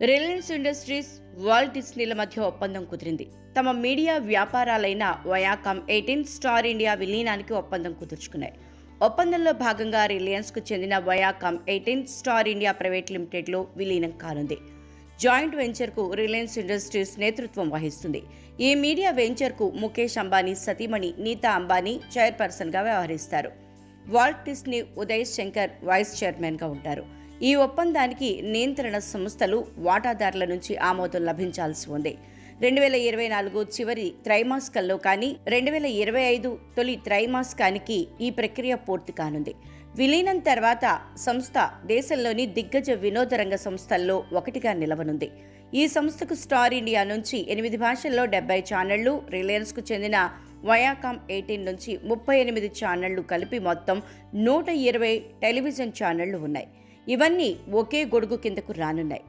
Reliance industries Walt డిస్నీల మధ్య ఒప్పందం కుదిరింది. తమ మీడియా వ్యాపారాలైన వయాకామ్ ఎయిటీన్ స్టార్ ఇండియా విలీనానికి ఒప్పందం కుదుర్చుకున్నాయి. ఒప్పందంలో భాగంగా రిలయన్స్కు చెందిన Viacom eighteen Star India private లిమిటెడ్లో విలీనం కానుంది. జాయింట్ వెంచర్కు రిలయన్స్ ఇండస్ట్రీస్ నేతృత్వం వహిస్తుంది. ఈ మీడియా వెంచర్కు ముఖేష్ అంబానీ సతీమణి నీతా అంబానీ చైర్పర్సన్గా వ్యవహరిస్తారు. Walt Disney Uday Shankar vice చైర్మన్గా ఉంటారు. ఈ ఒప్పందానికి నియంత్రణ సంస్థలు వాటాదారుల నుంచి ఆమోదం లభించాల్సి ఉంది. రెండు వేల ఇరవై నాలుగు చివరి త్రైమాసికంలో కానీ రెండు వేల ఇరవై ఐదు తొలి త్రైమాసికానికి ఈ ప్రక్రియ పూర్తి కానుంది. విలీనం తర్వాత సంస్థ దేశంలోని దిగ్గజ వినోద రంగ సంస్థల్లో ఒకటిగా నిలవనుంది. ఈ సంస్థకు స్టార్ ఇండియా నుంచి ఎనిమిది భాషల్లో డెబ్బై ఛానళ్ళు రిలయన్స్కు చెందిన వయాకామ్ ఎయిటీన్ నుంచి ముప్పై ఎనిమిది ఛానళ్ళు కలిపి మొత్తం నూట ఇరవై టెలివిజన్ ఛానళ్ళు ఉన్నాయి. ఇవన్నీ ఒకే గొడుగు కిందకు రానున్నాయి.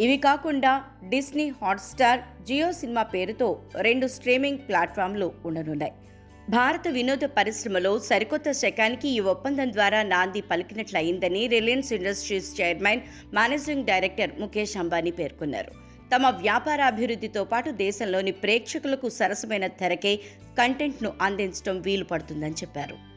ఇవి కాకుండా డిస్నీ హాట్స్టార్ జియో సినిమా పేరుతో రెండు స్ట్రీమింగ్ ప్లాట్ఫామ్లు ఉండనున్నాయి. భారత వినోద పరిశ్రమలో సరికొత్త శకానికి ఈ ఒప్పందం ద్వారా నాంది పలికినట్లయిందని Reliance Industries chairman managing director Mukesh Ambani పేర్కొన్నారు. తమ వ్యాపార అభివృద్ధితో పాటు దేశంలోని ప్రేక్షకులకు సరసమైన ధరకే కంటెంట్ను అందించడం వీలు పడుతుందని చెప్పారు.